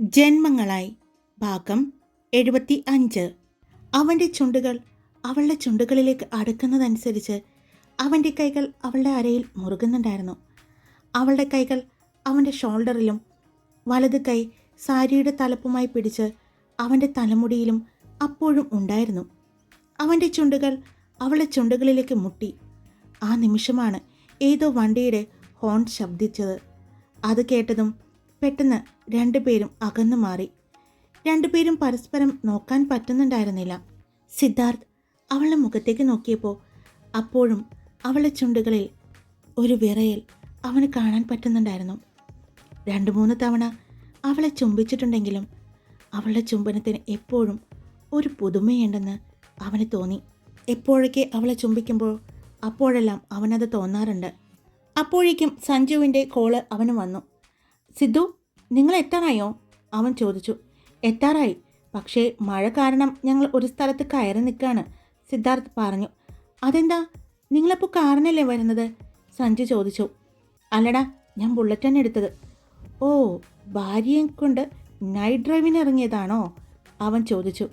ജന്മങ്ങളായി. ഭാഗം എഴുപത്തി അഞ്ച് അവന്റെ ചുണ്ടുകൾ അവളുടെ ചുണ്ടുകളിലേക്ക് അടുക്കുന്നതനുസരിച്ച് അവന്റെ കൈകൾ അവളുടെ അരയിൽ മുറുകുന്നുണ്ടായിരുന്നു. അവളുടെ കൈകൾ അവന്റെ ഷോൾഡറിലും വലത് കൈ സാരിയുടെ തലപ്പുമായി പിടിച്ച് അവന്റെ തലമുടിയിലും അപ്പോഴും ഉണ്ടായിരുന്നു. അവന്റെ ചുണ്ടുകൾ അവളുടെ ചുണ്ടുകളിലേക്ക് മുട്ടി. ആ നിമിഷമാണ് ഏതോ വണ്ടിയുടെ ഹോൺ ശബ്ദിച്ചത്. അത് കേട്ടതും പെട്ടെന്ന് രണ്ടുപേരും അകന്നു മാറി. രണ്ടുപേരും പരസ്പരം നോക്കാൻ പറ്റുന്നുണ്ടായിരുന്നില്ല. സിദ്ധാർത്ഥ് അവളുടെ മുഖത്തേക്ക് നോക്കിയപ്പോൾ അപ്പോഴും അവളുടെ ചുണ്ടുകളിൽ ഒരു വിറയൽ അവന് കാണാൻ പറ്റുന്നുണ്ടായിരുന്നു. രണ്ടു മൂന്ന് തവണ അവളെ ചുംബിച്ചിട്ടുണ്ടെങ്കിലും അവളുടെ ചുംബനത്തിന് എപ്പോഴും ഒരു പുതുമയുണ്ടെന്ന് അവന് തോന്നി. എപ്പോഴൊക്കെ അവളെ ചുംബിക്കുമ്പോൾ അപ്പോഴെല്ലാം അവനത് തോന്നാറുണ്ട്. അപ്പോഴേക്കും സഞ്ജുവിന്റെ കോൾ അവന് വന്നു. സിദ്ധു നിങ്ങൾ എത്താറായോ? അവൻ ചോദിച്ചു. എത്താറായി. പക്ഷേ മഴ കാരണം ഞങ്ങൾ ഒരു സ്ഥലത്ത് കയറി നിൽക്കുകയാണ് സിദ്ധാർത്ഥ് പറഞ്ഞു. അതെന്താ? നിങ്ങളപ്പോൾ കാറിനല്ലേ വരുന്നത്? സഞ്ജു ചോദിച്ചു. അല്ലടാ ഞാൻ ബുള്ളറ്റ് തന്നെ എടുത്തത്. ഓ ഭാര്യയെ കൊണ്ട് നൈറ്റ് ഡ്രൈവിന് ഇറങ്ങിയതാണോ? അവൻ ചോദിച്ചു.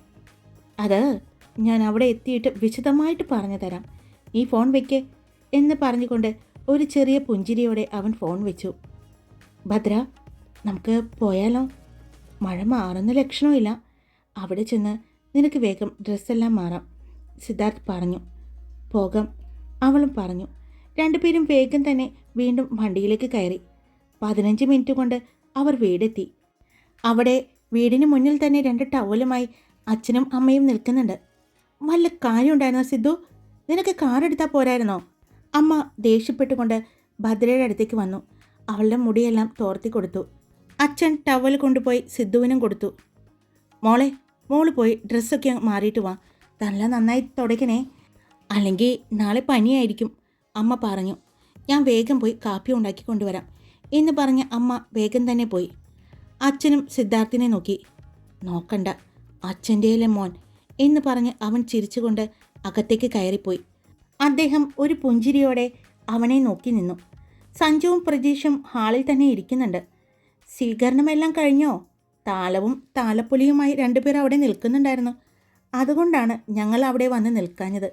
അത് ഞാൻ അവിടെ എത്തിയിട്ട് വിശദമായിട്ട് പറഞ്ഞു തരാം. ഈ ഫോൺ വയ്ക്കേ എന്ന് പറഞ്ഞുകൊണ്ട് ഒരു ചെറിയ പുഞ്ചിരിയോടെ അവൻ ഫോൺ വെച്ചു. ഭദ്ര നമുക്ക് പോയാലോ? മഴ മാറുന്ന ലക്ഷണമില്ല. അവിടെ ചെന്ന് നിനക്ക് വേഗം ഡ്രസ്സെല്ലാം മാറാം സിദ്ധാർത്ഥ് പറഞ്ഞു. പോകാം അവളും പറഞ്ഞു. രണ്ടുപേരും വേഗം തന്നെ വീണ്ടും വണ്ടിയിലേക്ക് കയറി. പതിനഞ്ച് മിനിറ്റ് കൊണ്ട് അവർ വീടെത്തി. അവിടെ വീടിന് മുന്നിൽ തന്നെ രണ്ട് ടവലുമായി അച്ഛനും അമ്മയും നിൽക്കുന്നുണ്ട്. വല്ല കാര്യമുണ്ടായിരുന്നോ സിദ്ധു? നിനക്ക് കാറെടുത്താൽ പോരായിരുന്നോ? അമ്മ ദേഷ്യപ്പെട്ടുകൊണ്ട് ഭദ്രയുടെ അടുത്തേക്ക് വന്നു. അവളുടെ മുടിയെല്ലാം തോർത്തി കൊടുത്തു. അച്ഛൻ ടവൽ കൊണ്ടുപോയി സിദ്ധുവിനും കൊടുത്തു. മോളെ മോൾ പോയി ഡ്രസ്സൊക്കെ മാറിയിട്ട് വാ. നല്ല നന്നായി തുടയ്ക്കണേ. അല്ലെങ്കിൽ നാളെ പനിയായിരിക്കും അമ്മ പറഞ്ഞു. ഞാൻ വേഗം പോയി കാപ്പി ഉണ്ടാക്കി കൊണ്ടുവരാം എന്ന് പറഞ്ഞ് അമ്മ വേഗം തന്നെ പോയി. അച്ഛനും സിദ്ധാർത്ഥിനെ നോക്കി. നോക്കണ്ട അച്ഛന്റെയിലെ മോൻ എന്ന് പറഞ്ഞ് അവൻ ചിരിച്ചുകൊണ്ട് അകത്തേക്ക് കയറിപ്പോയി. അദ്ദേഹം ഒരു പുഞ്ചിരിയോടെ അവനെ നോക്കി നിന്നു. സഞ്ജുവും പ്രജീഷും ഹാളിൽ തന്നെ ഇരിക്കുന്നുണ്ട്. സ്വീകരണമെല്ലാം കഴിഞ്ഞോ? താലവും താലപ്പൊലിയുമായി രണ്ടുപേർ അവിടെ നിൽക്കുന്നുണ്ടായിരുന്നു. അതുകൊണ്ടാണ് ഞങ്ങൾ അവിടെ വന്ന് നിൽക്കാഞ്ഞത്.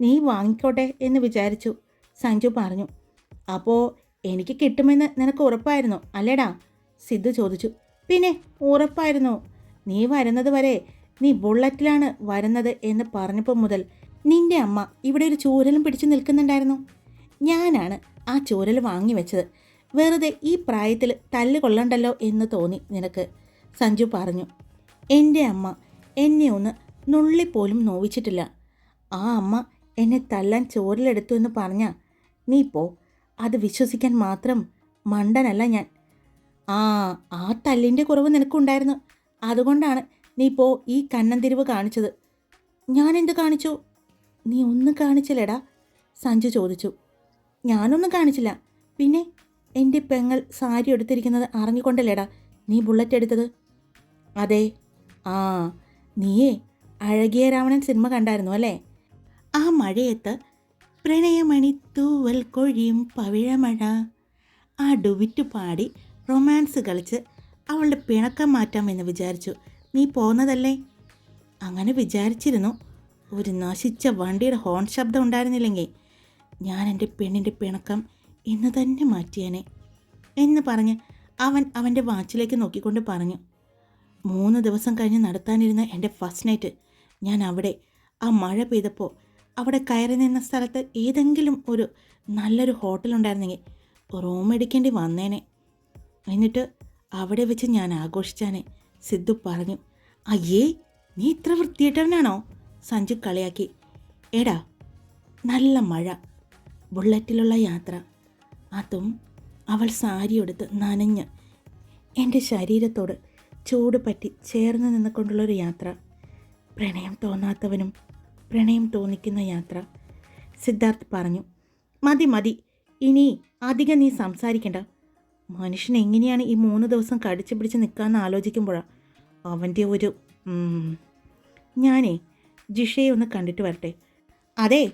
നീ വാങ്ങിക്കോട്ടെ എന്ന് വിചാരിച്ചു സഞ്ജു പറഞ്ഞു. അപ്പോൾ എനിക്ക് കിട്ടുമെന്ന് നിനക്ക് ഉറപ്പായിരുന്നു അല്ലേടാ? സിദ്ധു ചോദിച്ചു. പിന്നെ ഉറപ്പായിരുന്നു. നീ വരുന്നത് വരെ നീ ബുള്ളറ്റിലാണ് വരുന്നത് എന്ന് പറഞ്ഞപ്പോൾ മുതൽ നിന്റെ അമ്മ ഇവിടെ ഒരു ചൂരലും പിടിച്ചു നിൽക്കുന്നുണ്ടായിരുന്നു. ഞാനാണ് ആ ചൂരൽ വാങ്ങി വെച്ചത്. വെറുതെ ഈ പ്രായത്തിൽ തല്ല് കൊള്ളണ്ടല്ലോ എന്ന് തോന്നി നിനക്ക്. സഞ്ജു പറഞ്ഞു എന്റെ അമ്മ എന്നെ ഒന്ന് നുള്ളിപ്പോലും നോവിച്ചിട്ടില്ല. ആ അമ്മ എന്നെ തല്ലാൻ ചോറിലെടുത്തു എന്ന് പറഞ്ഞ നീ പോ. അത് വിശ്വസിക്കാൻ മാത്രം മണ്ടനല്ല ഞാൻ. ആ ആ തല്ലിന്റെ കുറവ് നിനക്കുണ്ടായിരുന്നു. അതുകൊണ്ടാണ് നീ പോ ഈ കണ്ണന്തിരിവ് കാണിച്ചത്. ഞാൻ എന്ത് കാണിച്ചു? നീ ഒന്നും കാണിച്ചില്ലടാ? സഞ്ജു ചോദിച്ചു. ഞാനൊന്നും കാണിച്ചില്ല. പിന്നെ എന്റെ പെങ്ങൾ സാരി എടുത്തിരിക്കുന്നത് അറിഞ്ഞുകൊണ്ടല്ലേടാ നീ ബുള്ളറ്റ് എടുത്തത്? അതെ. ആ നീയേ അഴകിയ രാവണൻ സിനിമ കണ്ടായിരുന്നു അല്ലേ? ആ മഴയത്ത് പ്രണയമണി തൂവൽ കൊഴിയും പവിഴമഴ. ആ ഡുവിറ്റ് പാടി റൊമാൻസ് കളിച്ച് അവളുടെ പിണക്കം മാറ്റാമെന്ന് വിചാരിച്ചു. നീ പോകുന്നതല്ലേ അങ്ങനെ വിചാരിച്ചിരുന്നു. ഒരു നശിച്ച വണ്ടിയുടെ ഹോൺ ശബ്ദം ഉണ്ടായിരുന്നില്ലെങ്കിൽ ഞാൻ എന്റെ പെണ്ണിന്റെ പിണക്കം ഇന്ന് തന്നെ മാറ്റിയേനെ എന്ന് പറഞ്ഞ് അവൻ അവന്റെ വാച്ചിലേക്ക് നോക്കിക്കൊണ്ട് പറഞ്ഞു മൂന്ന് ദിവസം കഴിഞ്ഞ് നടത്താനിരുന്ന എന്റെ ഫസ്റ്റ് നൈറ്റ് ഞാൻ അവിടെ. ആ മഴ പെയ്തപ്പോൾ അവിടെ കയറി നിന്ന സ്ഥലത്ത് ഏതെങ്കിലും ഒരു നല്ലൊരു ഹോട്ടലുണ്ടായിരുന്നെങ്കിൽ റൂം എടുക്കേണ്ടി വന്നേനെ. എന്നിട്ട് അവിടെ വെച്ച് ഞാൻ ആഘോഷിച്ചാനെ സിദ്ധു പറഞ്ഞു. അയ്യേ നീ ഇത്ര വൃത്തിയിട്ടവനാണോ സഞ്ജു കളിയാക്കി. എടാ നല്ല മഴ. ബുള്ളറ്റിലുള്ള യാത്ര. അതും അവൾ സാരിയെടുത്ത് നനഞ്ഞ് എന്റെ ശരീരത്തോട് ചൂട് പറ്റി ചേർന്ന് നിന്നുകൊണ്ടുള്ളൊരു യാത്ര. പ്രണയം തോന്നാത്തവനും പ്രണയം തോന്നിക്കുന്ന യാത്ര. സിദ്ധാർത്ഥ് പറഞ്ഞു മതി മതി. ഇനി അധികം നീ സംസാരിക്കണ്ട. മനുഷ്യൻ എങ്ങനെയാണ് ഈ മൂന്ന് ദിവസം കടിച്ചു പിടിച്ച് നിൽക്കാമെന്ന് ആലോചിക്കുമ്പോഴാണ് അവന്റെ ഒരു. ഞാനേ ജിഷയെ ഒന്ന് കണ്ടിട്ട് വരട്ടെ. അതെ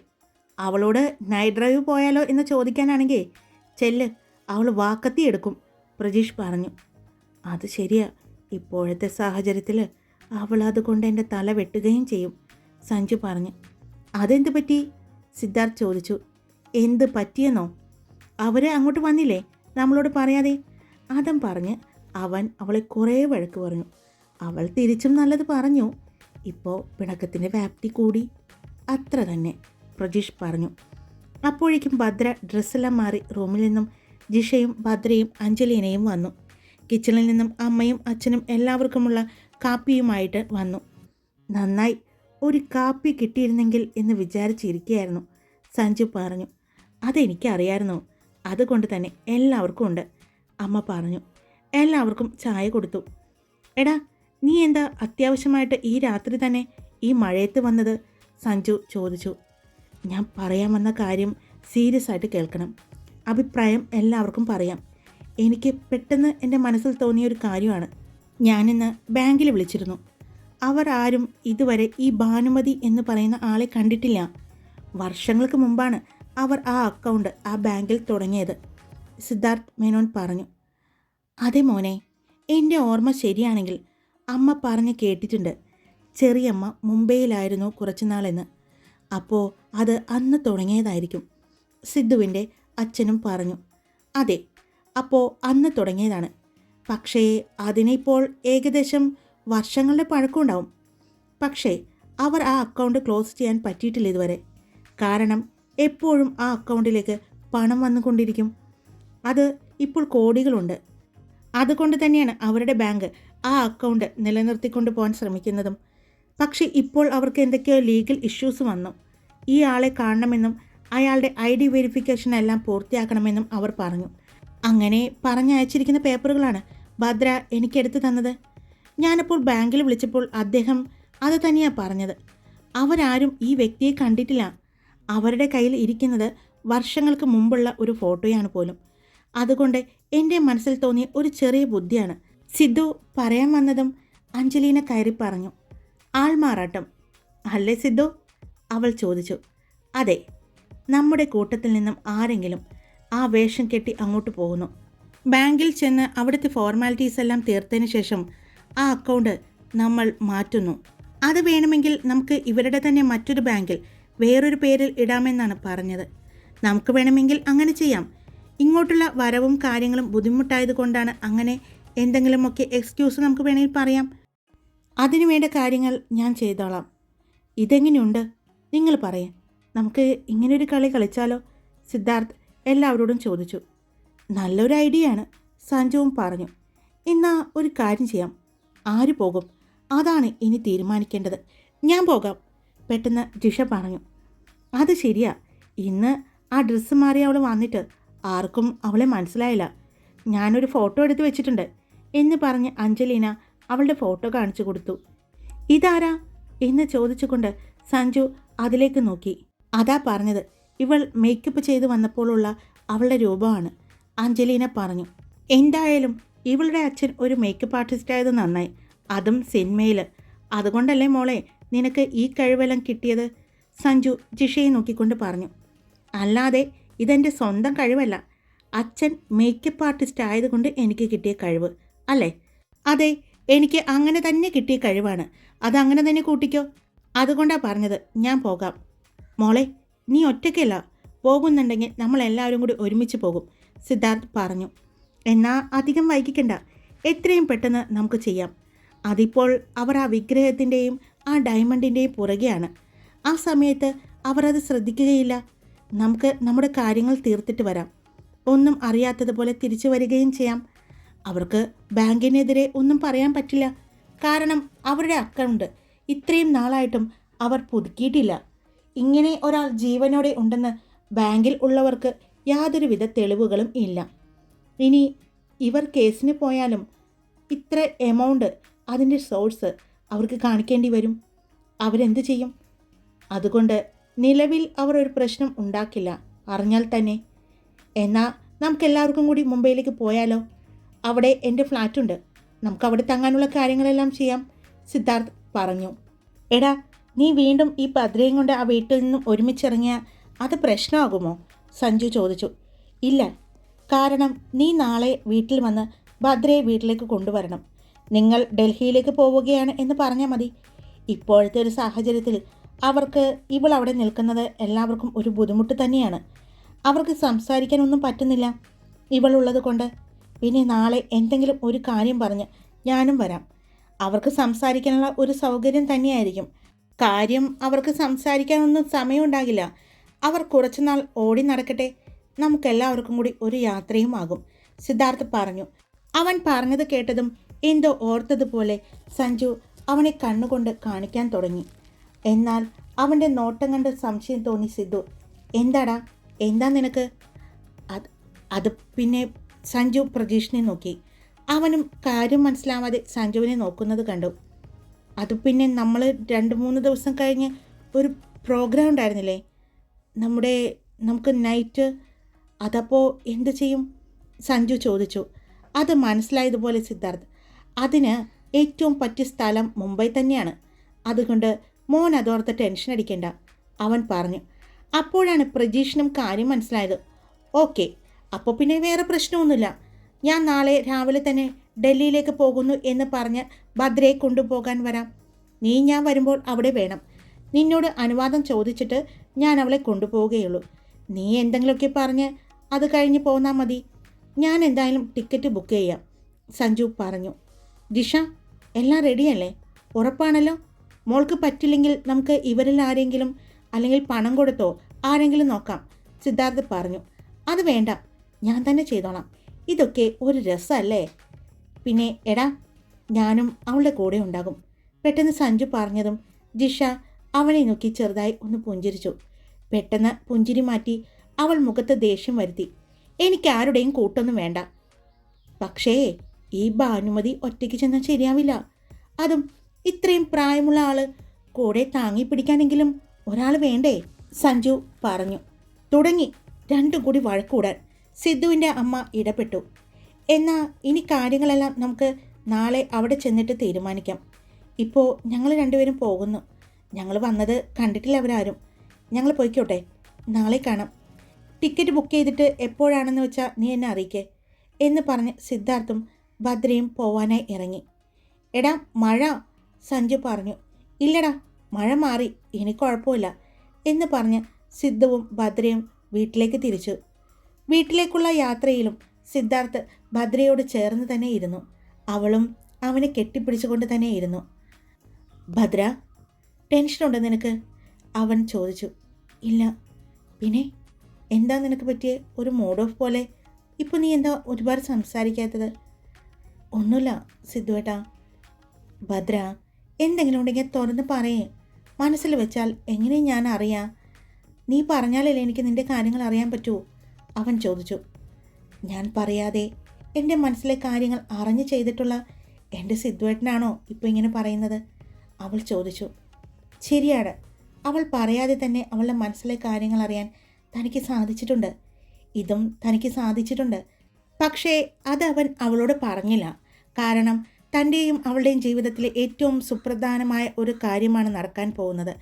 അവളോട് നൈറ്റ് ഡ്രൈവ് പോയാലോ എന്ന് ചോദിക്കാനാണെങ്കിൽ ചെല്ല് അവൾ വാക്കത്തി എടുക്കും പ്രജീഷ് പറഞ്ഞു. അത് ശരിയാ. ഇപ്പോഴത്തെ സാഹചര്യത്തിൽ അവൾ അതുകൊണ്ട് എന്റെ തല വെട്ടുകയും ചെയ്യും സഞ്ജു പറഞ്ഞു. അതെന്ത് പറ്റി? സിദ്ധാർത്ഥ് ചോദിച്ചു. എന്ത് പറ്റിയെന്നോ? അവർ അങ്ങോട്ട് വന്നില്ലേ? നമ്മളോട് പറയാതെ? അതം പറഞ്ഞ് അവൻ അവളെ കുറേ വഴക്ക് പറഞ്ഞു. അവൾ തിരിച്ചും നല്ലത് പറഞ്ഞു. ഇപ്പോൾ പിണക്കത്തിന്റെ വ്യാപ്തി കൂടി. അത്ര തന്നെ. പ്രജീഷ് പറഞ്ഞു. അപ്പോഴേക്കും ഭദ്ര ഡ്രസ്സെല്ലാം മാറി റൂമിൽ നിന്നും ജിഷയും ഭദ്രയും അഞ്ജലീനയും വന്നു. കിച്ചണിൽ നിന്നും അമ്മയും അച്ഛനും എല്ലാവർക്കുമുള്ള കാപ്പിയുമായിട്ട് വന്നു. നന്നായി. ഒരു കാപ്പി കിട്ടിയിരുന്നെങ്കിൽ എന്ന് വിചാരിച്ചിരിക്കുകയായിരുന്നു സഞ്ജു പറഞ്ഞു. അതെനിക്കറിയായിരുന്നു. അതുകൊണ്ട് തന്നെ എല്ലാവർക്കും ഉണ്ട് അമ്മ പറഞ്ഞു. എല്ലാവർക്കും ചായ കൊടുത്തു. എടാ നീ എന്താ അത്യാവശ്യമായിട്ട് ഈ രാത്രി തന്നെ ഈ മഴയത്ത് വന്നത്? സഞ്ജു ചോദിച്ചു. ഞാൻ പറയാൻ വന്ന കാര്യം സീരിയസ് ആയിട്ട് കേൾക്കണം. അഭിപ്രായം എല്ലാവർക്കും പറയാം. എനിക്ക് പെട്ടെന്ന് എന്റെ മനസ്സിൽ തോന്നിയ ഒരു കാര്യമാണ്. ഞാനിന്ന് ബാങ്കിൽ വിളിച്ചിരുന്നു. അവർ ആരും ഇതുവരെ ഈ ഭാനുമതി എന്ന് പറയുന്ന ആളെ കണ്ടിട്ടില്ല. വർഷങ്ങൾക്ക് മുമ്പാണ് അവർ ആ അക്കൗണ്ട് ആ ബാങ്കിൽ തുടങ്ങിയത്. സിദ്ധാർത്ഥ് മേനോൻ പറഞ്ഞു. അതെ മോനെ എന്റെ ഓർമ്മ ശരിയാണെങ്കിൽ അമ്മ പറഞ്ഞ് കേട്ടിട്ടുണ്ട്. ചെറിയമ്മ മുംബൈയിലായിരുന്നു കുറച്ചുനാളെന്ന്. അപ്പോൾ അത് അന്ന് തുടങ്ങിയതായിരിക്കും. സിദ്ധുവിന്റെ അച്ഛനും പറഞ്ഞു അതെ അപ്പോൾ അന്ന് തുടങ്ങിയതാണ്. പക്ഷേ അതിനിപ്പോൾ ഏകദേശം വർഷങ്ങളുടെ പഴക്കമുണ്ടാവും. പക്ഷേ അവർ ആ അക്കൗണ്ട് ക്ലോസ് ചെയ്യാൻ പറ്റിയിട്ടില്ല ഇതുവരെ. കാരണം എപ്പോഴും ആ അക്കൗണ്ടിലേക്ക് പണം വന്നുകൊണ്ടിരിക്കും. അത് ഇപ്പോൾ കോടികളുണ്ട്. അതുകൊണ്ട് തന്നെയാണ് അവരുടെ ബാങ്ക് ആ അക്കൗണ്ട് നിലനിർത്തിക്കൊണ്ട് പോകാൻ ശ്രമിക്കുന്നതും. പക്ഷേ ഇപ്പോൾ അവർക്ക് എന്തൊക്കെയോ ലീഗൽ ഇഷ്യൂസ് വന്നു. ഈ ആളെ കാണണമെന്നും അയാളുടെ ഐ ഡി വെരിഫിക്കേഷൻ എല്ലാം പൂർത്തിയാക്കണമെന്നും അവർ പറഞ്ഞു. അങ്ങനെ പറഞ്ഞയച്ചിരിക്കുന്ന പേപ്പറുകളാണ്. ഭദ്ര എനിക്കെടുത്ത് തന്നത്. ഞാനപ്പോൾ ബാങ്കിൽ വിളിച്ചപ്പോൾ അദ്ദേഹം അത് തന്നെയാണ് പറഞ്ഞത്. അവരാരും ഈ വ്യക്തിയെ കണ്ടിട്ടില്ല. അവരുടെ കയ്യിൽ ഇരിക്കുന്നത് വർഷങ്ങൾക്ക് മുമ്പുള്ള ഒരു ഫോട്ടോയാണ് പോലും. അതുകൊണ്ട് എന്റെ മനസ്സിൽ തോന്നിയ ഒരു ചെറിയ ബുദ്ധിയാണ്. സിദ്ധു പറയാൻ വന്നതും അഞ്ജലീന കയറി പറഞ്ഞു. ആൾമാറാട്ടം. അല്ലേ സിദ്ധു? അവൾ ചോദിച്ചു. അതെ നമ്മുടെ കൂട്ടത്തിൽ നിന്നും ആരെങ്കിലും ആ വേഷം കെട്ടി അങ്ങോട്ട് പോകുന്നു. ബാങ്കിൽ ചെന്ന് അവിടുത്തെ ഫോർമാലിറ്റീസ് എല്ലാം തീർത്തതിന് ശേഷം ആ അക്കൗണ്ട് നമ്മൾ മാറ്റുന്നു. അത് വേണമെങ്കിൽ നമുക്ക് ഇവരുടെ തന്നെ മറ്റൊരു ബാങ്കിൽ വേറൊരു പേരിൽ ഇടാമെന്നാണ് പറഞ്ഞത്. നമുക്ക് വേണമെങ്കിൽ അങ്ങനെ ചെയ്യാം. ഇങ്ങോട്ടുള്ള വരവും കാര്യങ്ങളും ബുദ്ധിമുട്ടായതുകൊണ്ടാണ് അങ്ങനെ എന്തെങ്കിലുമൊക്കെ എക്സ്ക്യൂസ് നമുക്ക് വേണമെങ്കിൽ പറയാം. അതിനു വേണ്ട കാര്യങ്ങൾ ഞാൻ ചെയ്തോളാം. ഇതെങ്ങനെയുണ്ട്? നിങ്ങൾ പറയും. നമുക്ക് ഇങ്ങനൊരു കളി കളിച്ചാലോ? സിദ്ധാർത്ഥ് എല്ലാവരോടും ചോദിച്ചു. നല്ലൊരു ഐഡിയ ആണ് സഞ്ജുവും പറഞ്ഞു. എന്നാ ഒരു കാര്യം ചെയ്യാം. ആര് പോകും? അതാണ് ഇനി തീരുമാനിക്കേണ്ടത്. ഞാൻ പോകാം പെട്ടെന്ന് ജിഷ പറഞ്ഞു. അത് ശരിയാ. ഇന്ന് ആ ഡ്രസ്സ് മാറി അവൾ വന്നിട്ട് ആർക്കും അവളെ മനസ്സിലായില്ല. ഞാനൊരു ഫോട്ടോ എടുത്ത് വെച്ചിട്ടുണ്ട്. എന്ന് പറഞ്ഞ് അഞ്ജലീന അവളുടെ ഫോട്ടോ കാണിച്ചു കൊടുത്തു. ഇതാരാ? എന്ന് ചോദിച്ചുകൊണ്ട് സഞ്ജു അതിലേക്ക് നോക്കി. അതാ പറഞ്ഞത്. ഇവൾ മേക്കപ്പ് ചെയ്ത് വന്നപ്പോഴുള്ള അവളുടെ രൂപമാണ് അഞ്ജലീന പറഞ്ഞു. എന്തായാലും ഇവളുടെ അച്ഛൻ ഒരു മേക്കപ്പ് ആർട്ടിസ്റ്റായത് നന്നായി. അതും സിനിമയിൽ അതുകൊണ്ടല്ലേ മോളെ നിനക്ക് ഈ കഴിവെല്ലാം കിട്ടിയത്? സഞ്ജു ജിഷയെ നോക്കിക്കൊണ്ട് പറഞ്ഞു. അല്ലാതെ ഇതെന്റെ സ്വന്തം കഴിവല്ല. അച്ഛൻ മേക്കപ്പ് ആർട്ടിസ്റ്റ് ആയതുകൊണ്ട് എനിക്ക് കിട്ടിയ കഴിവ്. അല്ലേ? അതെ. എനിക്ക് അങ്ങനെ തന്നെ കിട്ടിയ കഴിവാണ്. അതങ്ങനെ തന്നെ കൂട്ടിക്കോ. അതുകൊണ്ടാണ് പറഞ്ഞത്. ഞാൻ പോകാം. മോളെ നീ ഒറ്റയ്ക്കല്ല. പോകുന്നുണ്ടെങ്കിൽ നമ്മളെല്ലാവരും കൂടി ഒരുമിച്ച് പോകും. സിദ്ധാർത്ഥ് പറഞ്ഞു. എന്നാ അധികം വൈകിക്കണ്ട. എത്രയും പെട്ടെന്ന് നമുക്ക് ചെയ്യാം. അതിപ്പോൾ അവർ ആ വിഗ്രഹത്തിന്റെയും ആ ഡയമണ്ടിന്റെയും പുറകെയാണ്. ആ സമയത്ത് അവർ അത് ശ്രദ്ധിക്കുകയില്ല. നമുക്ക് നമ്മുടെ കാര്യങ്ങൾ തീർത്തിട്ട് വരാം. ഒന്നും അറിയാത്തതുപോലെ തിരിച്ചു വരികയും ചെയ്യാം. അവർക്ക് ബാങ്കിനെതിരെ ഒന്നും പറയാൻ പറ്റില്ല. കാരണം അവരുടെ അക്കൗണ്ട് ഇത്രയും നാളായിട്ടും അവർ പുതുക്കിയിട്ടില്ല. ഇങ്ങനെ ഒരാൾ ജീവനോടെ ഉണ്ടെന്ന് ബാങ്കിൽ ഉള്ളവർക്ക് യാതൊരുവിധ തെളിവുകളും ഇല്ല. ഇനി ഇവർ കേസിന് പോയാലും ഇത്ര എമൗണ്ട് അതിന്റെ സോഴ്സ് അവർക്ക് കാണിക്കേണ്ടി വരും. അവരെന്ത് ചെയ്യും? അതുകൊണ്ട് നിലവിൽ അവർ ഒരു പ്രശ്നം ഉണ്ടാക്കില്ല. അറിഞ്ഞാൽ തന്നെ. എന്നാൽ നമുക്കെല്ലാവർക്കും കൂടി മുംബൈയിലേക്ക് പോയാലോ? അവിടെ എന്റെ ഫ്ലാറ്റുണ്ട്. നമുക്ക് അവിടെ തങ്ങാനുള്ള കാര്യങ്ങളെല്ലാം ചെയ്യാം സിദ്ധാർത്ഥ് പറഞ്ഞു. എടാ നീ വീണ്ടും ഈ ഭദ്രയും കൊണ്ട് ആ വീട്ടിൽ നിന്നും ഒരുമിച്ചിറങ്ങിയാൽ അത് പ്രശ്നമാകുമോ? സഞ്ജു ചോദിച്ചു. ഇല്ല കാരണം നീ നാളെ വീട്ടിൽ വന്ന് ഭദ്രയെ വീട്ടിലേക്ക് കൊണ്ടുവരണം. നിങ്ങൾ ഡൽഹിയിലേക്ക് പോവുകയാണ് എന്ന് പറഞ്ഞാൽ മതി. ഇപ്പോഴത്തെ ഒരു സാഹചര്യത്തിൽ അവർക്ക് ഇവൾ അവിടെ നിൽക്കുന്നത് എല്ലാവർക്കും ഒരു ബുദ്ധിമുട്ട് തന്നെയാണ്. അവർക്ക് സംസാരിക്കാനൊന്നും പറ്റുന്നില്ല. ഇവളുള്ളത് കൊണ്ട് പിന്നെ നാളെ എന്തെങ്കിലും ഒരു കാര്യം പറഞ്ഞ് ഞാനും വരാം. അവർക്ക് സംസാരിക്കാനുള്ള ഒരു സൗകര്യം തന്നെയായിരിക്കും. കാര്യം അവർക്ക് സംസാരിക്കാനൊന്നും സമയമുണ്ടാകില്ല. അവർ കുറച്ചുനാൾ ഓടി നടക്കട്ടെ. നമുക്കെല്ലാവർക്കും കൂടി ഒരു യാത്രയും ആകും. സിദ്ധാർത്ഥ് പറഞ്ഞു. അവൻ പറഞ്ഞത് കേട്ടതും എന്തോ ഓർത്തതുപോലെ സഞ്ജു അവനെ കണ്ണുകൊണ്ട് കാണിക്കാൻ തുടങ്ങി. എന്നാൽ അവന്റെ നോട്ടം കണ്ട് സംശയം തോന്നി സിദ്ധു. എന്താടാ? എന്താ നിനക്ക്? അത് അത് പിന്നെ സഞ്ജു പ്രജീഷിനെ നോക്കി. അവനും കാര്യം മനസ്സിലാവാതെ സഞ്ജുവിനെ നോക്കുന്നത് കണ്ടു. അത് പിന്നെ നമ്മൾ രണ്ട് മൂന്ന് ദിവസം കഴിഞ്ഞ് ഒരു പ്രോഗ്രാം ഉണ്ടായിരുന്നില്ലേ? നമ്മുടെ നമുക്ക് നൈറ്റ് അതപ്പോൾ എന്ത് ചെയ്യും? സഞ്ജു ചോദിച്ചു. അത് മനസ്സിലായതുപോലെ സിദ്ധാർത്ഥ്. അതിന് ഏറ്റവും പറ്റിയ സ്ഥലം മുംബൈ തന്നെയാണ്. അതുകൊണ്ട് മോൻ അതോർത്ത് ടെൻഷൻ അടിക്കേണ്ട. അവൻ പറഞ്ഞു. അപ്പോഴാണ് പ്രജീഷിനും കാര്യം മനസ്സിലായത്. ഓക്കെ അപ്പോൾ പിന്നെ വേറെ പ്രശ്നമൊന്നുമില്ല. ഞാൻ നാളെ രാവിലെ തന്നെ ഡൽഹിയിലേക്ക് പോകുന്നു എന്ന് പറഞ്ഞ് ഭദ്രയെ കൊണ്ടുപോകാൻ വരാം. നീ ഞാൻ വരുമ്പോൾ അവിടെ വേണം. നിന്നോട് അനുവാദം ചോദിച്ചിട്ട് ഞാൻ അവളെ കൊണ്ടുപോവുകയുള്ളൂ. നീ എന്തെങ്കിലുമൊക്കെ പറഞ്ഞ് അത് കഴിഞ്ഞ് പോന്നാൽ മതി. ഞാൻ എന്തായാലും ടിക്കറ്റ് ബുക്ക് ചെയ്യാം. സഞ്ജു പറഞ്ഞു. ജിഷ എല്ലാം റെഡിയല്ലേ? ഉറപ്പാണല്ലോ? മോൾക്ക് പറ്റില്ലെങ്കിൽ നമുക്ക് ഇവരിൽ ആരെങ്കിലും അല്ലെങ്കിൽ പണം കൊടുത്തോ ആരെങ്കിലും നോക്കാം സിദ്ധാർത്ഥ് പറഞ്ഞു. അത് വേണ്ട. ഞാൻ തന്നെ ചെയ്തോളാം. ഇതൊക്കെ ഒരു രസമല്ലേ പിന്നെ എടാ ഞാനും അവളുടെ കൂടെ ഉണ്ടാകും. പെട്ടെന്ന് സഞ്ജു പറഞ്ഞതും ജിഷ അവനെ നോക്കി ചെറുതായി ഒന്ന് പുഞ്ചിരിച്ചു. പെട്ടെന്ന് പുഞ്ചിരി മാറ്റി അവൾ മുഖത്ത് ദേഷ്യം വരുത്തി. എനിക്ക് ആരുടെയും കൂട്ടൊന്നും വേണ്ട. പക്ഷേ ഈ ഭാനുമതി ഒറ്റയ്ക്ക് ചെന്നാൽ ശരിയാവില്ല. അതും ഇത്രയും പ്രായമുള്ള ആൾ കൂടെ താങ്ങി പിടിക്കാനെങ്കിലും ഒരാൾ വേണ്ടേ? സഞ്ജു പറഞ്ഞു. തുടങ്ങി. രണ്ടും കൂടി വഴക്കൂടാൻ സിദ്ധുവിന്റെ അമ്മ ഇടപെട്ടു. എന്നാൽ ഇനി കാര്യങ്ങളെല്ലാം നമുക്ക് നാളെ അവിടെ ചെന്നിട്ട് തീരുമാനിക്കാം. ഇപ്പോൾ ഞങ്ങൾ രണ്ടുപേരും പോകുന്നു. ഞങ്ങൾ വന്നത് കണ്ടിട്ടില്ല അവരാരും. ഞങ്ങൾ പോയിക്കോട്ടെ. നാളെ കാണാം. ടിക്കറ്റ് ബുക്ക് ചെയ്തിട്ട് എപ്പോഴാണെന്ന് വെച്ചാൽ നീ എന്നെ അറിയിക്കേ. എന്ന് പറഞ്ഞ് സിദ്ധാർത്ഥും ഭദ്രയും പോവാനായി ഇറങ്ങി. എടാ മഴ സഞ്ജു പറഞ്ഞു. ഇല്ലടാ മഴ മാറി. ഇനി കുഴപ്പമില്ല. എന്ന് പറഞ്ഞ് സിദ്ധുവും ഭദ്രയും വീട്ടിലേക്ക് തിരിച്ചു. വീട്ടിലേക്കുള്ള യാത്രയിലും സിദ്ധാർത്ഥ് ഭദ്രയോട് ചേർന്ന് തന്നെ ഇരുന്നു. അവളും അവനെ കെട്ടിപ്പിടിച്ചുകൊണ്ട് തന്നെ ഇരുന്നു. ഭദ്ര ടെൻഷനുണ്ടോ നിനക്ക്? അവൻ ചോദിച്ചു. ഇല്ല. പിന്നെ? എന്താ നിനക്ക് പറ്റിയ? ഒരു മോഡ് ഓഫ് പോലെ? ഇപ്പോൾ നീ എന്താ ഒരുപാട് സംസാരിക്കാത്തത്? ഒന്നുമില്ല സിദ്ധുവേട്ടാ. ഭദ്ര എന്തെങ്കിലും ഉണ്ടെങ്കിൽ തുറന്ന് പറയേ. മനസ്സിൽ വെച്ചാൽ എങ്ങനെ ഞാൻ അറിയാം. നീ പറഞ്ഞാലല്ലേ എനിക്ക് നിന്റെ കാര്യങ്ങൾ അറിയാൻ പറ്റൂ. അവൻ ചോദിച്ചു ഞാൻ പറയാതെ എന്റെ മനസ്സിലെ കാര്യങ്ങൾ അറിഞ്ഞു ചെയ്തിട്ടുള്ള എന്റെ സിദ്ധുവേട്ടനാണോ ഇപ്പോൾ ഇങ്ങനെ പറയുന്നത്? അവൾ ചോദിച്ചു ശരിയാണ്. അവൾ പറയാതെ തന്നെ അവളുടെ മനസ്സിലെ കാര്യങ്ങൾ അറിയാൻ തനിക്ക് സാധിച്ചിട്ടുണ്ട്. ഇതും തനിക്ക് സാധിച്ചിട്ടുണ്ട്. പക്ഷേ അത് അവൻ അവളോട് പറഞ്ഞില്ല. കാരണം തന്റെയും അവളുടെയും ജീവിതത്തിലെ ഏറ്റവും സുപ്രധാനമായ ഒരു കാര്യമാണ് നടക്കാൻ പോകുന്നത്.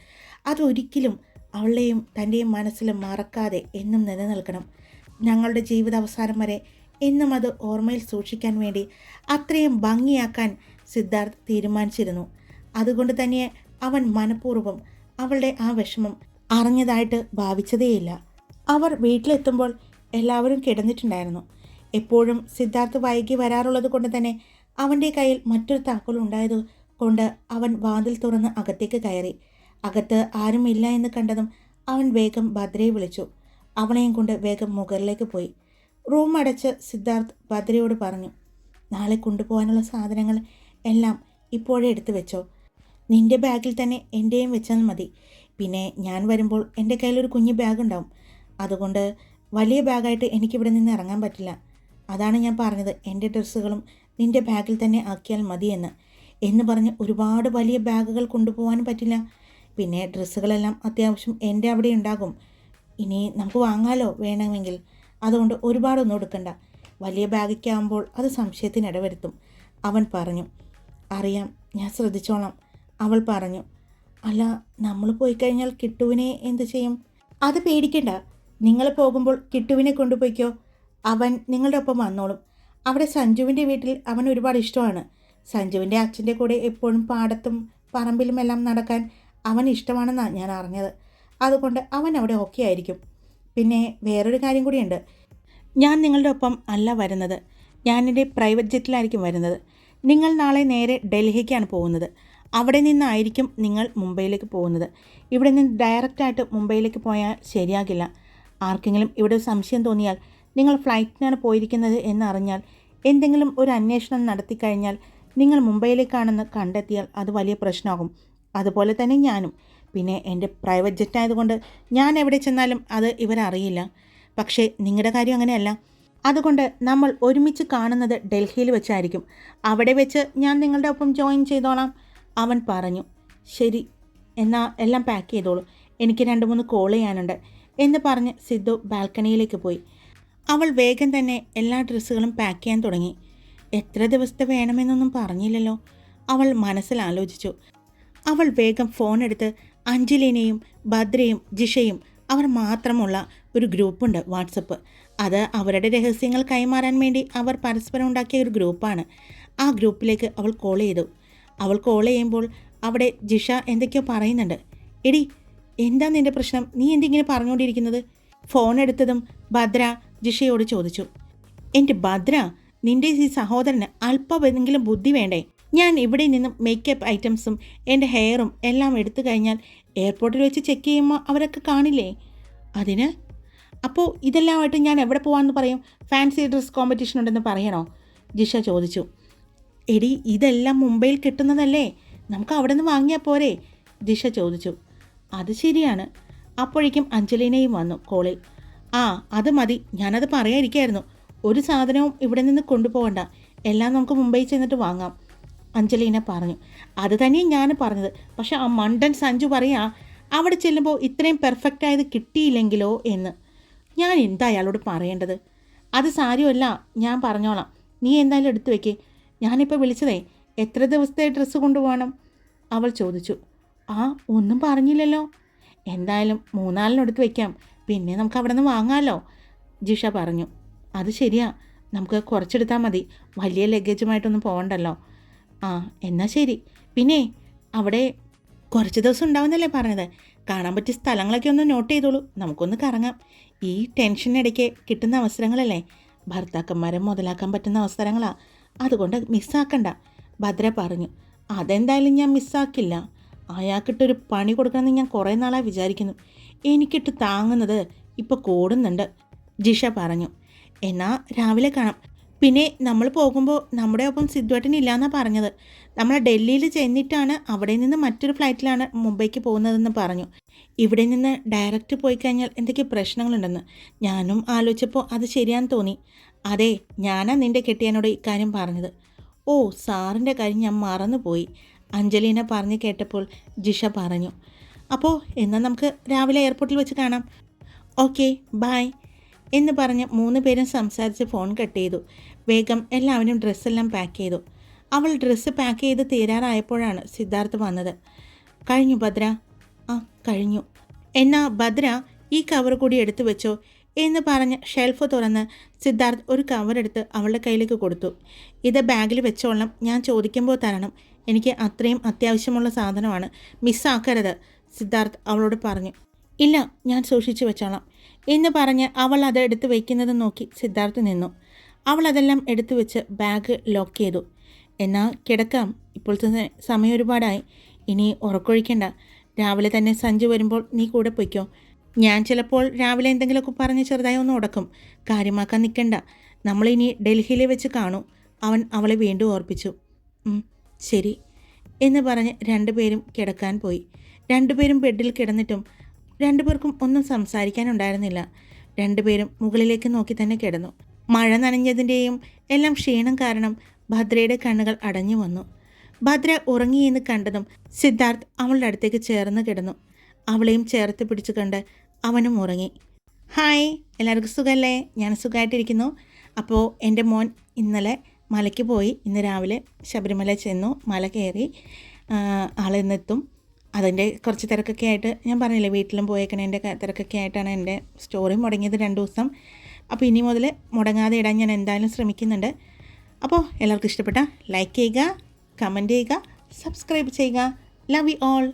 അതൊരിക്കലും അവളുടെയും തന്റെയും മനസ്സിൽ മറക്കാതെ എന്നും നിലനിൽക്കണം. ഞങ്ങളുടെ ജീവിത അവസാനം വരെ എന്നും അത് ഓർമ്മയിൽ സൂക്ഷിക്കാൻ വേണ്ടി അത്രയും ഭംഗിയാക്കാൻ സിദ്ധാർത്ഥ് തീരുമാനിച്ചിരുന്നു. അതുകൊണ്ട് തന്നെ അവൻ മനഃപൂർവം അവളുടെ ആ വിഷമം അറിഞ്ഞതായിട്ട് ഭാവിച്ചതേയില്ല. അവർ വീട്ടിലെത്തുമ്പോൾ എല്ലാവരും കിടന്നിട്ടുണ്ടായിരുന്നു. എപ്പോഴും സിദ്ധാർത്ഥ് വൈകി വരാറുള്ളത് കൊണ്ട് തന്നെ അവന്റെ കയ്യിൽ മറ്റൊരു താക്കോൽ ഉണ്ടായത് കൊണ്ട് അവൻ വാതിൽ തുറന്ന് അകത്തേക്ക് കയറി. അകത്ത് ആരുമില്ല എന്ന് കണ്ടതും അവൻ വേഗം ഭദ്രയെ വിളിച്ചു. അവളെയും കൊണ്ട് വേഗം മുകളിലേക്ക് പോയി. റൂം അടച്ച് സിദ്ധാർത്ഥ് ഭദ്രയോട് പറഞ്ഞു നാളെ കൊണ്ടുപോകാനുള്ള സാധനങ്ങൾ എല്ലാം ഇപ്പോഴേ എടുത്തു വെച്ചോ. നിന്റെ ബാഗിൽ തന്നെ എന്റെയും വെച്ചാൽ മതി. പിന്നെ ഞാൻ വരുമ്പോൾ എന്റെ കയ്യിലൊരു കുഞ്ഞു ബാഗ് ഉണ്ടാവും. അതുകൊണ്ട് വലിയ ബാഗായിട്ട് എനിക്കിവിടെ നിന്ന് ഇറങ്ങാൻ പറ്റില്ല. അതാണ് ഞാൻ പറഞ്ഞത്. എന്റെ ഡ്രസ്സുകളും നിന്റെ ബാഗിൽ തന്നെ ആക്കിയാൽ മതിയെന്ന് എന്ന്. പറഞ്ഞ് ഒരുപാട് വലിയ ബാഗുകൾ കൊണ്ടുപോകാനും പറ്റില്ല. പിന്നെ ഡ്രസ്സുകളെല്ലാം അത്യാവശ്യം എന്റെ അവിടെ ഉണ്ടാകും. ഇനി നമുക്ക് വാങ്ങാലോ? വേണമെങ്കിൽ. അതുകൊണ്ട് ഒരുപാടൊന്നും എടുക്കണ്ട. വലിയ ബാഗൊക്കെ അത് സംശയത്തിനിട വരുത്തും അവൻ പറഞ്ഞു അറിയാം ഞാൻ ശ്രദ്ധിച്ചോളാം. അവൾ പറഞ്ഞു അല്ല നമ്മൾ പോയി കഴിഞ്ഞാൽ കിട്ടുവിനെ എന്ത് ചെയ്യും? അത് പേടിക്കണ്ട. നിങ്ങൾ പോകുമ്പോൾ കിട്ടുവിനെ കൊണ്ടുപോയിക്കോ. അവൻ നിങ്ങളുടെ ഒപ്പം വന്നോളും. അവിടെ സഞ്ജുവിന്റെ വീട്ടിൽ അവൻ ഒരുപാട് ഇഷ്ടമാണ്. സഞ്ജുവിന്റെ അച്ഛന്റെ കൂടെ എപ്പോഴും പാടത്തും പറമ്പിലുമെല്ലാം നടക്കാൻ അവൻ ഇഷ്ടമാണെന്നാണ് ഞാൻ അറിഞ്ഞത്. അതുകൊണ്ട് അവൻ അവിടെ ഓക്കെ ആയിരിക്കും. പിന്നെ വേറൊരു കാര്യം കൂടിയുണ്ട്. ഞാൻ നിങ്ങളുടെ ഒപ്പം അല്ല വരുന്നത്. ഞാൻ എന്റെ പ്രൈവറ്റ് ജെറ്റിലായിരിക്കും വരുന്നത്. നിങ്ങൾ നാളെ നേരെ ഡൽഹിക്കാണ് പോകുന്നത്. അവിടെ നിന്നായിരിക്കും നിങ്ങൾ മുംബൈയിലേക്ക് പോകുന്നത്. ഇവിടെ നിന്ന് ഡയറക്റ്റായിട്ട് മുംബൈയിലേക്ക് പോയാൽ ശരിയാകില്ല. ആർക്കെങ്കിലും ഇവിടെ ഒരു സംശയം തോന്നിയാൽ നിങ്ങൾ ഫ്ലൈറ്റിനാണ് പോയിരിക്കുന്നത് എന്നറിഞ്ഞാൽ എന്തെങ്കിലും ഒരു അന്വേഷണം നടത്തിക്കഴിഞ്ഞാൽ നിങ്ങൾ മുംബൈയിലേക്കാണെന്ന് കണ്ടെത്തിയാൽ അത് വലിയ പ്രശ്നമാകും. അതുപോലെ തന്നെ ഞാനും. പിന്നെ എന്റെ പ്രൈവറ്റ് ജെറ്റ് ആയതുകൊണ്ട് ഞാൻ എവിടെ ചെന്നാലും അത് ഇവരറിയില്ല. പക്ഷേ നിങ്ങളുടെ കാര്യം അങ്ങനെയല്ല. അതുകൊണ്ട് നമ്മൾ ഒരുമിച്ച് കാണുന്നത് ഡൽഹിയിൽ വെച്ചായിരിക്കും. അവിടെ വെച്ച് ഞാൻ നിങ്ങളുടെ ഒപ്പം ജോയിൻ ചെയ്തോളാം അവൻ പറഞ്ഞു. ശരി എന്നാൽ എല്ലാം പാക്ക് ചെയ്തോളൂ. എനിക്ക് രണ്ട് മൂന്ന് കോൾ ചെയ്യാനുണ്ട് എന്ന് പറഞ്ഞ് സിദ്ധു ബാൽക്കണിയിലേക്ക് പോയി. അവൾ വേഗം തന്നെ എല്ലാ ഡ്രസ്സുകളും പാക്ക് ചെയ്യാൻ തുടങ്ങി. എത്ര ദിവസത്തെ വേണമെന്നൊന്നും പറഞ്ഞില്ലല്ലോ. അവൾ മനസ്സിലാലോചിച്ചു അവൾ വേഗം ഫോൺ എടുത്ത് അഞ്ജലിനെയും ഭദ്രയും ജിഷയും അവർ മാത്രമുള്ള ഒരു ഗ്രൂപ്പുണ്ട് വാട്സപ്പ്. അത് അവരുടെ രഹസ്യങ്ങൾ കൈമാറാൻ വേണ്ടി അവർ പരസ്പരം ഉണ്ടാക്കിയ ഒരു ഗ്രൂപ്പാണ്. ആ ഗ്രൂപ്പിലേക്ക് അവൾ കോൾ ചെയ്തു. അവൾ കോൾ ചെയ്യുമ്പോൾ അവിടെ ജിഷ എന്തൊക്കെയോ പറയുന്നുണ്ട്. എടി എന്താ നിന്റെ പ്രശ്നം? നീ എന്തിങ്ങനെ പറഞ്ഞുകൊണ്ടിരിക്കുന്നത്? ഫോൺ എടുത്തതും ഭദ്ര ജിഷയോട് ചോദിച്ചു. എന്റെ ഭദ്ര നിന്റെ ഈ സഹോദരന് അല്പമെങ്കിലും ബുദ്ധി വേണ്ടേ? ഞാൻ ഇവിടെ നിന്നും മേക്കപ്പ് ഐറ്റംസും എന്റെ ഹെയറും എല്ലാം എടുത്തു കഴിഞ്ഞാൽ എയർപോർട്ടിൽ വെച്ച് ചെക്ക് ചെയ്യുമ്പോൾ അവരൊക്കെ കാണില്ലേ? അതിന്? അപ്പോൾ ഇതെല്ലാമായിട്ട് ഞാൻ എവിടെ പോകാമെന്ന് പറയും? ഫാൻസി ഡ്രസ് കോമ്പറ്റീഷൻ ഉണ്ടെന്ന് പറയണോ? ജിഷ ചോദിച്ചു. എടി ഇതെല്ലാം മുംബൈയിൽ കിട്ടുന്നതല്ലേ? നമുക്ക് അവിടെ നിന്ന് വാങ്ങിയാൽ പോരെ? ജിഷ ചോദിച്ചു. അത് ശരിയാണ്. അപ്പോഴേക്കും അഞ്ജലിനെയും വന്നു കോളിൽ ആ അത് മതി. ഞാനത് പറയാതിരിക്കായിരുന്നു. ഒരു സാധനവും ഇവിടെ നിന്ന് കൊണ്ടുപോകണ്ട. എല്ലാം നമുക്ക് മുംബൈ ചെന്നിട്ട് വാങ്ങാം. അഞ്ജലീന പറഞ്ഞു. അത് തന്നെയും ഞാൻ പറഞ്ഞത്. പക്ഷെ ആ മണ്ടൻ സഞ്ജു പറയാ അവിടെ ചെല്ലുമ്പോൾ ഇത്രയും പെർഫെക്റ്റ് ആയത് കിട്ടിയില്ലെങ്കിലോ എന്ന്. ഞാൻ എന്താ അയാളോട് പറയേണ്ടത്? അത് സാരമല്ല ഞാൻ പറഞ്ഞോളാം. നീ എന്തായാലും എടുത്തു വെക്കേ. ഞാനിപ്പോൾ വിളിച്ചതേ എത്ര ദിവസത്തെ ഡ്രസ്സ് കൊണ്ടുപോകണം? അവൾ ചോദിച്ചു. ആ ഒന്നും പറഞ്ഞില്ലല്ലോ. എന്തായാലും മൂന്നാലിനെടുത്ത് വയ്ക്കാം പിന്നെ നമുക്ക് അവിടെ നിന്ന് വാങ്ങാമല്ലോ ജിഷ പറഞ്ഞു. അത് ശരിയാ. നമുക്ക് കുറച്ചെടുത്താൽ മതി. വലിയ ലഗേജുമായിട്ടൊന്നും പോകണ്ടല്ലോ ആ എന്നാൽ ശരി. പിന്നെ അവിടെ കുറച്ച് ദിവസം ഉണ്ടാവുന്നല്ലേ പറഞ്ഞത്. കാണാൻ പറ്റിയ സ്ഥലങ്ങളൊക്കെ ഒന്ന് നോട്ട് ചെയ്തോളൂ. നമുക്കൊന്ന് കറങ്ങാം. ഈ ടെൻഷനിടയ്ക്ക് കിട്ടുന്ന അവസരങ്ങളല്ലേ? ഭർത്താക്കന്മാരെ മുതലാക്കാൻ പറ്റുന്ന അവസരങ്ങളാ. അതുകൊണ്ട് മിസ്സാക്കണ്ട ഭദ്ര പറഞ്ഞു അതെന്തായാലും ഞാൻ മിസ്സാക്കില്ല അയാൾക്കിട്ടൊരു പണി കൊടുക്കണമെന്ന് ഞാൻ കുറേ നാളായി വിചാരിക്കുന്നു. എനിക്കിട്ട് താങ്ങുന്നത് ഇപ്പോൾ കൂടുന്നുണ്ട്. ജിഷ പറഞ്ഞു എന്നാൽ രാവിലെ കാണാം. പിന്നെ നമ്മൾ പോകുമ്പോൾ നമ്മുടെ ഒപ്പം സിദ്ധുവേട്ടൻ ഇല്ലയെന്നാണ് പറഞ്ഞത്. നമ്മൾ ഡൽഹിയിൽ ചെന്നിട്ടാണ് അവിടെ നിന്ന് മറ്റൊരു ഫ്ലൈറ്റിലാണ് മുംബൈക്ക് പോകുന്നതെന്ന് പറഞ്ഞു. ഇവിടെ നിന്ന് ഡയറക്റ്റ് പോയി കഴിഞ്ഞാൽ എന്തൊക്കെ പ്രശ്നങ്ങളുണ്ടെന്ന് ഞാനും ആലോചിച്ചപ്പോൾ അത് ശരിയാന്ന് തോന്നി. അതെ ഞാനാ നിന്റെ കെട്ടിയാനോട് ഇക്കാര്യം പറഞ്ഞത്. ഓ സാറിന്റെ കാര്യം ഞാൻ മറന്നുപോയി. അഞ്ജലീന പറഞ്ഞു കേട്ടപ്പോൾ ജിഷ പറഞ്ഞു. അപ്പോൾ എന്നാൽ നമുക്ക് രാവിലെ എയർപോർട്ടിൽ വെച്ച് കാണാം. ഓക്കെ ബായ് എന്ന് പറഞ്ഞ് മൂന്ന് പേരും സംസാരിച്ച് ഫോൺ കട്ട് ചെയ്തു. വേഗം എല്ലാവരും ഡ്രസ്സെല്ലാം പാക്ക് ചെയ്തു. അവൾ ഡ്രസ്സ് പാക്ക് ചെയ്ത് തീരാറായപ്പോഴാണ് സിദ്ധാർത്ഥ് വന്നത്. കഴിഞ്ഞു ഭദ്ര. ആ കഴിഞ്ഞു. എന്നാ ഭദ്ര ഈ കവർ കൂടി എടുത്തു വെച്ചോ എന്ന് പറഞ്ഞ് ഷെൽഫ് തുറന്ന് സിദ്ധാർത്ഥ് ഒരു കവർ എടുത്ത് അവളുടെ കയ്യിലേക്ക് കൊടുത്തു. ഇത് ബാഗിൽ വെച്ചോളണം. ഞാൻ ചോദിക്കുമ്പോൾ തരണം. എനിക്ക് അത്രയും അത്യാവശ്യമുള്ള സാധനമാണ്. മിസ്സാക്കരുത് സിദ്ധാർത്ഥ് അവളോട് പറഞ്ഞു. ഇല്ല ഞാൻ സൂക്ഷിച്ചു വെച്ചോളാം എന്ന് പറഞ്ഞ് അവൾ അത് എടുത്ത് വയ്ക്കുന്നത് നോക്കി സിദ്ധാർത്ഥ് നിന്നു. അവൾ അതെല്ലാം എടുത്തു വെച്ച് ബാഗ് ലോക്ക് ചെയ്തു. എന്നാൽ കിടക്കാം. ഇപ്പോഴത്തെ സമയം ഒരുപാടായി. ഇനി ഉറക്കൊഴിക്കണ്ട. രാവിലെ തന്നെ സഞ്ജു വരുമ്പോൾ നീ കൂടെ പൊയ്ക്കോ. ഞാൻ ചിലപ്പോൾ രാവിലെ എന്തെങ്കിലുമൊക്കെ പറഞ്ഞ് ചെറുതായി ഒന്ന് ഉടക്കും. കാര്യമാക്കാൻ നിൽക്കണ്ട. നമ്മളിനി ഡൽഹിയിലെ വെച്ച് കാണൂ. അവൻ അവളെ വീണ്ടും ഓർപ്പിച്ചു. ശരി. എന്ന് പറഞ്ഞ് രണ്ടുപേരും കിടക്കാൻ പോയി. രണ്ടുപേരും ബെഡിൽ കിടന്നിട്ടും രണ്ടുപേർക്കും ഒന്നും സംസാരിക്കാനുണ്ടായിരുന്നില്ല. രണ്ടുപേരും മുകളിലേക്ക് നോക്കി തന്നെ കിടന്നു. മഴ നനഞ്ഞതിന്റെയും എല്ലാം ക്ഷീണം കാരണം ഭദ്രയുടെ കണ്ണുകൾ അടഞ്ഞു വന്നു. ഭദ്ര ഉറങ്ങിയെന്ന് കണ്ടതും സിദ്ധാർത്ഥ് അവളുടെ അടുത്തേക്ക് ചേർന്ന് കിടന്നു. അവളെയും ചേർത്ത് പിടിച്ചു കണ്ട് അവനും ഉറങ്ങി. ഹായ് എല്ലാവർക്കും സുഖമല്ലേ ഞാൻ സുഖമായിട്ടിരിക്കുന്നു അപ്പോൾ എന്റെ മോൻ ഇന്നലെ മലയ്ക്ക് പോയി. ഇന്ന് രാവിലെ ശബരിമല ചെന്നു മല കയറി ആളിന്നെത്തും അതിന്റെ കുറച്ച് തിരക്കൊക്കെ ആയിട്ട് ഞാൻ പറഞ്ഞില്ലേ വീട്ടിലും പോയേക്കണേന്റെ തിരക്കൊക്കെ ആയിട്ടാണ് എന്റെ സ്റ്റോറി മുടങ്ങിയത് രണ്ട് ദിവസം. അപ്പോൾ ഇനി മുതൽ മുടങ്ങാതെ ഇടാൻ ഞാൻ എന്തായാലും ശ്രമിക്കുന്നുണ്ട്. അപ്പോൾ എല്ലാവർക്കും ഇഷ്ടപ്പെട്ട ലൈക്ക് ചെയ്യുക കമന്റ് ചെയ്യുക സബ്സ്ക്രൈബ് ചെയ്യുക. Love you all